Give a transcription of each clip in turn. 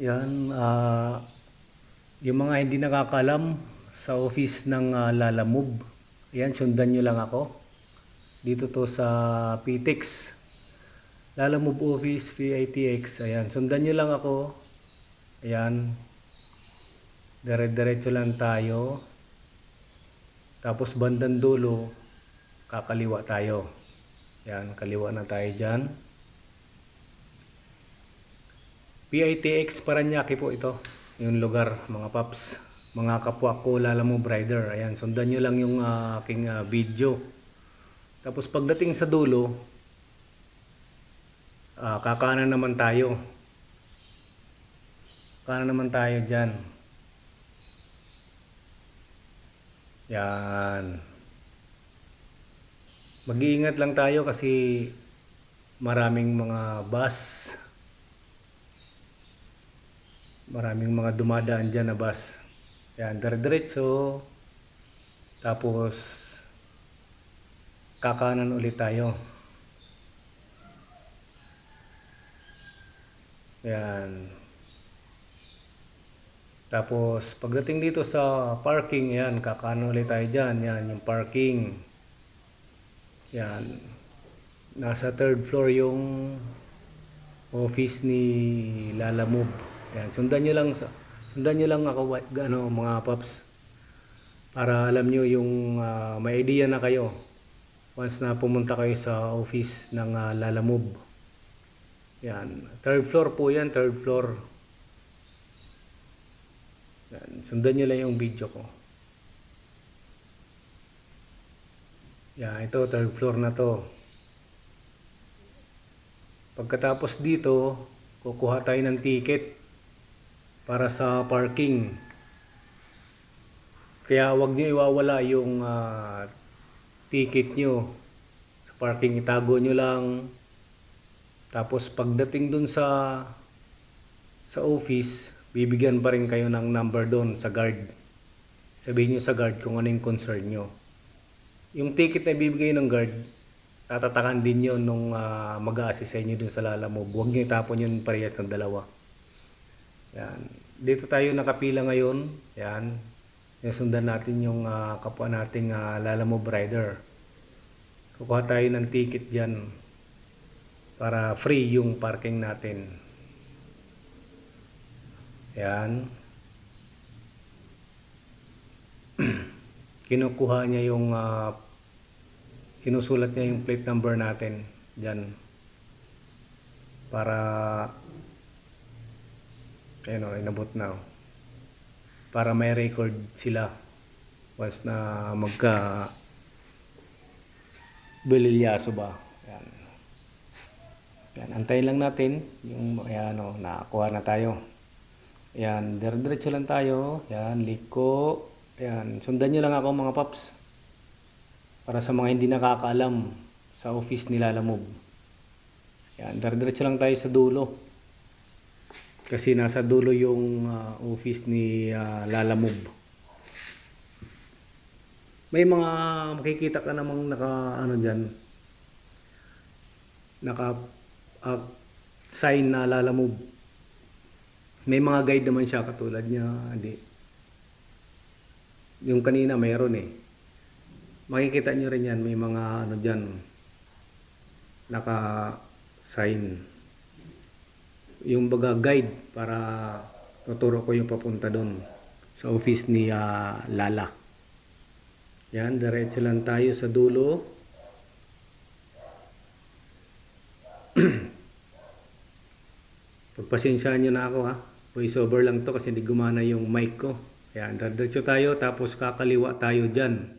Yan, ah, yung mga hindi nakakalam sa office ng ah, Lala Move, yan, sundan nyo lang ako. Dito to sa PTX. Lala Move Office, PITX. Ayan, sundan nyo lang ako. Ayan. Dire-diretso lang tayo. Tapos bandang dulo, kakaliwa tayo. Yan, kaliwa na tayo dyan. PITX Paranaque po ito. Yung lugar, mga paps. Mga kapwa ko, Lala Move Rider. Ayan, sundan nyo lang yung ah, aking ah, video. Tapos pagdating sa dulo, ah, kakanan naman tayo. Kanan naman tayo dyan. Yan. Mag-iingat lang tayo kasi maraming mga bus. Maraming mga dumadaan dyan na bus. Yan, dire-diretso. Tapos, kakanan ulit tayo. Yan. Tapos, pagdating dito sa parking, yan, kakanan ulit tayo dyan. Yan, yung parking. Yan. Nasa third floor yung office ni Lala Move. Yan, sundan nyo lang, sundan nyo lang ako, ano, mga paps. Para alam nyo yung ah, may idea na kayo once na pumunta kayo sa office ng ah, Lala Move. Yan. Third floor po yan, third floor. Yan. Sundan nyo lang yung video ko. Yan, ito, third floor na to. Pagkatapos dito, kukuha tayo ng ticket para sa parking. Kaya wag nyo iwawala yung ah, ticket nyo. Sa parking itago nyo lang. Tapos pagdating dun sa sa office, bibigyan pa rin kayo ng number doon sa guard. Sabihin nyo sa guard kung ano yung concern nyo. Yung ticket na bibigay ng guard, tatatakan din yun nung ah, mag-a-assist sa inyo dun sa Lala Move. Huwag nyo itapon yun parehas ng dalawa. Yan. Dito tayo nakapila ngayon. Yan. Sundan natin yung ah, kapwa nating ah, Lala Move rider. Kukuha tayo ng ticket dyan para free yung parking natin. Yan. Kinukuha niya yung ah, sinusulat niya yung plate number natin dyan para ayun o, inabot na oh. para may record sila. Once na magka bililyaso ba? Yan yan antayin lang natin yung ayan o, nakakuha na tayo. Yan dire-diretso lang tayo. Yan liko. Yan sundan nyo lang ako mga paps. Para sa mga hindi nakakaalam sa office ni Lala Move. Yan, dire-diretso lang tayo sa dulo. Kasi nasa dulo yung ah, office ni ah, Lala Move. May mga makikita ka namang naka ano diyan. Naka ah, sign na Lala Move. May mga guide naman siya katulad niya, hindi. Yung kanina mayroon eh makikita nyo rin yan, may mga ano dyan, naka-sign. Yung baga guide para tuturo ko yung papunta doon sa office ni ah, Lala. Yan, diretso lang tayo sa dulo. Pagpasensyaan nyo na ako ha. Voice over lang to kasi hindi gumana yung mic ko. Yan, diretso tayo tapos kakaliwa tayo dyan.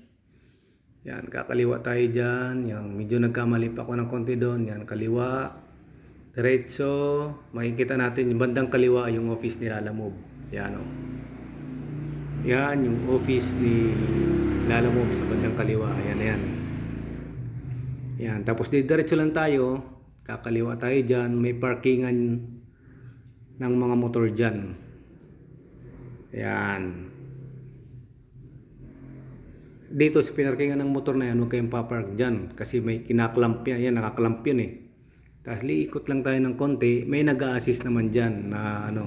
Yan, kakaliwa tayo dyan. Yan, medyo nagkamali pa ako ng konti doon. Yan, kaliwa. Diretso. Makikita natin yung bandang kaliwa yung office ni Lala Move. Yan, o. Yan, yung office ni Lala Move sa bandang kaliwa. Yan, yan. Yan, tapos di diretso lang tayo. Kakaliwa tayo dyan. May parkingan ng mga motor dyan. Yan dito sa pinarkingan ng motor na yan, huwag kayong papark dyan. Kasi may kinaklamp yan. Yan, nakaklamp yun eh. Tapos liikot lang tayo ng konti. May nag assist naman dyan na ano.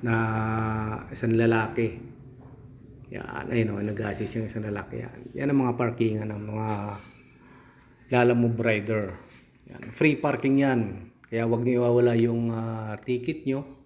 na isang lalaki. Yan, ayun o, nag-assist yung isang lalaki yan. Yan ang mga parkingan ng mga lalamove rider. Yan, free parking yan. Kaya wag niyo iwawala yung ah, ticket nyo